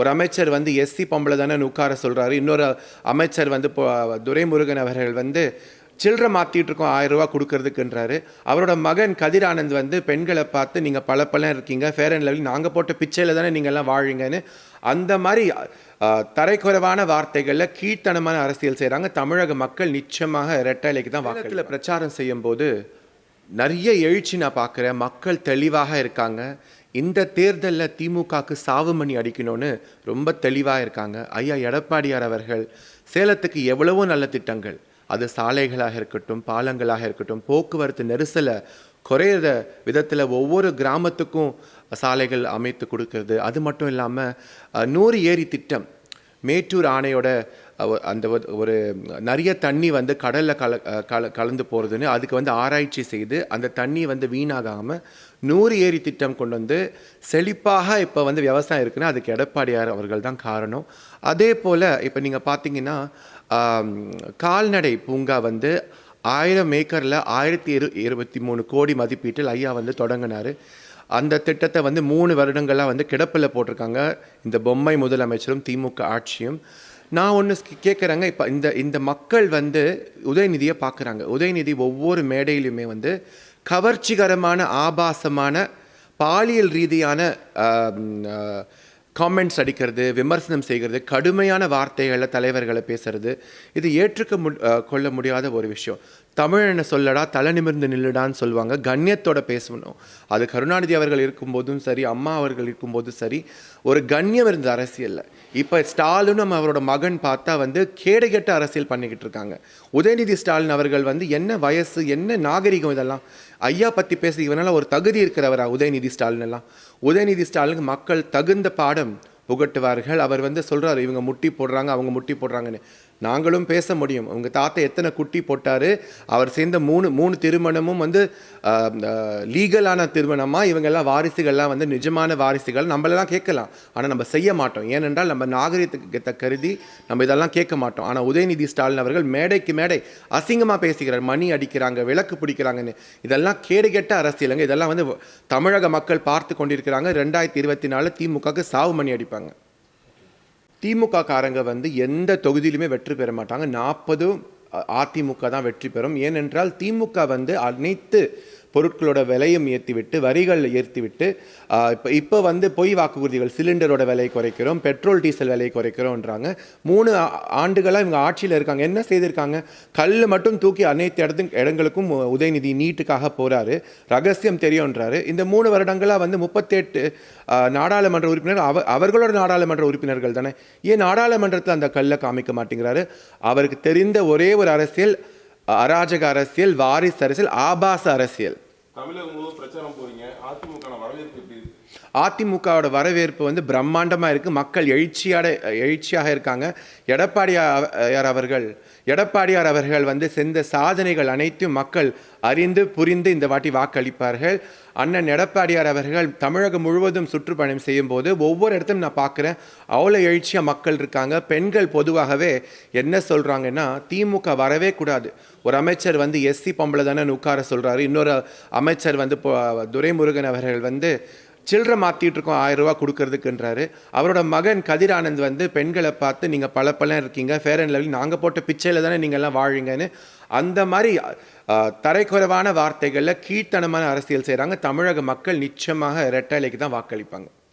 ஒரு அமைச்சர் வந்து எஸ்சி பொம்பளை தானே உட்கார சொல்கிறாரு இன்னொரு அமைச்சர் வந்து இப்போ துரைமுருகன் அவர்கள் வந்து சில்லறை மாற்றிட்டு இருக்கோம் ஆயிரம் ரூபா கொடுக்கறதுக்குன்றாரு. அவரோட மகன் கதிர் ஆனந்த் வந்து பெண்களை பார்த்து நீங்கள் பல பலம் இருக்கீங்க ஃபேர் அண்ட் லவ்லி நாங்கள் போட்ட பிச்சையில் தானே நீங்கள் எல்லாம் வாழீங்கன்னு அந்த மாதிரி தரைக்குறைவான வார்த்தைகளில் கீழ்த்தனமான அரசியல் செய்கிறாங்க தமிழக மக்கள் நிச்சயமாக ரெட்டலைக்கு தான் வாக்கில் பிரச்சாரம் செய்யும்போது நிறைய எழுச்சி நான் பார்க்குறேன். மக்கள் தெளிவாக இருக்காங்க. இந்த தேர்தலில் திமுகவுக்கு சாவுமணி அடிக்கணும்னு ரொம்ப தெளிவாக இருக்காங்க. ஐயா எடப்பாடியார் அவர்கள் சேலத்துக்கு எவ்வளவோ நல்ல திட்டங்கள். அது சாலைகளாக இருக்கட்டும் பாலங்களாக இருக்கட்டும் போக்குவரத்து நெரிசலை குறையிற விதத்தில் ஒவ்வொரு கிராமத்துக்கும் சாலைகள் அமைத்து கொடுக்கறது. அது மட்டும் இல்லாமல் நூறு ஏரி திட்டம் மேட்டூர் ஆணையோட அந்த ஒரு- ஒரு நிறைய தண்ணி வந்து கடலில் கல கல கலந்து போகிறதுன்னு அதுக்கு வந்து ஆராய்ச்சி செய்து அந்த தண்ணி வந்து வீணாகாமல் நூறு ஏரி திட்டம் கொண்டு வந்து செழிப்பாக இப்போ வந்து விவசாயம் இருக்குன்னா அதுக்கு எடப்பாடியார் அவர்கள் தான் காரணம். அதே போல் இப்போ நீங்கள் பார்த்தீங்கன்னா கால்நடை பூங்கா வந்து ஆயிரம் ஏக்கரில் ஆயிரத்தி இரு இருபத்தி மூணு கோடி மதிப்பீட்டில் ஐயா வந்து தொடங்கினார். அந்த திட்டத்தை வந்து மூணு வருடங்களாக வந்து கிடப்பில் போட்டிருக்காங்க. இந்த பொம்மை முதலமைச்சரும் திமுக ஆட்சியும். நான் ஒன்று கேட்குறேங்க இப்போ இந்த இந்த மக்கள் வந்து உதயநிதியை பார்க்குறாங்க உதயநிதி ஒவ்வொரு மேடையிலுமே வந்து கவர்ச்சிகரமான ஆபாசமான பாலியல் ரீதியான காமெண்ட்ஸ் அடிக்கிறது விமர்சனம் செய்கிறது கடுமையான வார்த்தைகளை தலைவர்களை பேசுறது இது ஏற்றுக்க மு கொள்ள முடியாத ஒரு விஷயம். தமிழனை சொல்லடா தலை நிமிர்ந்து நில்லுடான்னு சொல்லுவாங்க. கண்ணியத்தோட பேசணும். அது கருணாநிதி அவர்கள் இருக்கும்போதும் சரி அம்மா அவர்கள் இருக்கும்போதும் சரி ஒரு கண்ணியம் இருந்த அரசியலில் இப்போ ஸ்டாலினும் அவரோட மகன் பார்த்தா வந்து கேடுகெட்ட அரசியல் பண்ணிக்கிட்டு இருக்காங்க. உதயநிதி ஸ்டாலின் அவர்கள் வந்து என்ன வயசு என்ன நாகரிகம் இதெல்லாம்? ஐயா பற்றி பேச இவனால் ஒரு தகுதி இருக்கிறவரா உதயநிதி ஸ்டாலின் எல்லாம்? உதயநிதி ஸ்டாலினுக்கு மக்கள் தகுந்த பாடம் புகட்டுவார்கள். அவர் வந்து சொல்கிறார் இவங்க முட்டி போடுறாங்க அவங்க முட்டி போடுறாங்கன்னு. நாங்களும் பேச முடியும். உங்கள் தாத்தா எத்தனை குட்டி போட்டார் அவர் சேர்ந்த மூணு மூணு திருமணமும் வந்து லீகலான திருமணமாக இவங்கெல்லாம் வாரிசுகள்லாம் வந்து நிஜமான வாரிசுகள் நம்மளெல்லாம் கேட்கலாம். ஆனால் நம்ம செய்ய மாட்டோம். ஏனென்றால் நம்ம நாகரிகத்தை கருதி நம்ம இதெல்லாம் கேட்க மாட்டோம். ஆனால் உதயநிதி ஸ்டாலின் அவர்கள் மேடைக்கு மேடை அசிங்கமாக பேசுகிறார். மணி அடிக்கிறாங்க விளக்கு பிடிக்கிறாங்கன்னு. இதெல்லாம் கேடுகெட்ட அரசியலுங்க. இதெல்லாம் வந்து தமிழக மக்கள் பார்த்து கொண்டிருக்கிறாங்க. ரெண்டாயிரத்தி இருபத்தி நாலு திமுகவுக்கு சாவு மணி அடிப்பாங்க. திமுக காரங்க வந்து எந்த தொகுதியிலுமே வெற்றி பெற மாட்டாங்க. நாற்பதும் அதிமுக தான் வெற்றி பெறும். ஏனென்றால் திமுக வந்து அனைத்து பொருட்களோட விலையும் ஏற்றிவிட்டு வரிகள் ஏற்றிவிட்டு இப்போ இப்போ வந்து பொய் வாக்குறுதிகள் சிலிண்டரோட விலை குறைக்கிறோம் பெட்ரோல் டீசல் விலையை குறைக்கிறோன்றாங்க. மூணு ஆண்டுகளாக இவங்க ஆட்சியில் இருக்காங்க. என்ன செய்திருக்காங்க? கல் மட்டும் தூக்கி அனைத்து இடத்து இடங்களுக்கும் உதயநிதி நீட்டுக்காக போகிறாரு ரகசியம் தெரியுன்றாரு இந்த மூணு வருடங்களாக வந்து முப்பத்தெட்டு நாடாளுமன்ற உறுப்பினர் அவ அவர்களோட நாடாளுமன்ற உறுப்பினர்கள் தானே. ஏன் நாடாளுமன்றத்தில் அந்த கல்லை காமிக்க மாட்டேங்கிறாரு? அவருக்கு தெரிந்த ஒரே ஒரு அரசியல் அராஜக அரசியல் வாரிசு அரசியல் ஆபாச அரசியல். தமிழகம் முழுவதும் பிரச்சாரம் போறீங்க. அதிமுக அதிமுகவோட வரவேற்பு வந்து பிரம்மாண்டமாக இருக்குது மக்கள் எழுச்சியாட எழுச்சியாக இருக்காங்க. எடப்பாடியார் அவர்கள்? எடப்பாடியார் அவர்கள் வந்து செந்த சாதனைகள் அனைத்தையும் மக்கள் அறிந்து புரிந்து இந்த வாட்டி வாக்களிப்பார்கள். அண்ணன் எடப்பாடியார் அவர்கள் தமிழகம் முழுவதும் சுற்றுப்பயணம் செய்யும்போது ஒவ்வொரு இடத்தையும் நான் பார்க்குறேன். அவ்வளோ எழுச்சியாக மக்கள் இருக்காங்க. பெண்கள் பொதுவாகவே என்ன சொல்கிறாங்கன்னா திமுக வரவே கூடாது. ஒரு அமைச்சர் வந்து எஸ்சி பொம்பளை தானே உட்கார சொல்கிறாரு இன்னொரு அமைச்சர் வந்து இப்போ துரைமுருகன் அவர்கள் வந்து சில்லறை மாற்றிட்டு இருக்கோம் ஆயிரம் ரூபா கொடுக்கறதுக்குன்றாரு. அவரோட மகன் கதிர் ஆனந்த் வந்து பெண்களை பார்த்து நீங்கள் பல பழம் இருக்கீங்க ஃபேர் அண்ட் லவ்லி நாங்கள் போட்ட பிச்சையில் தானே நீங்கள் எல்லாம் அந்த மாதிரி தரைக்குறைவான வார்த்தைகளில் கீழ்த்தனமான அரசியல் செய்கிறாங்க தமிழக மக்கள் நிச்சயமாக ரெட்டலைக்கு தான் வாக்களிப்பாங்க.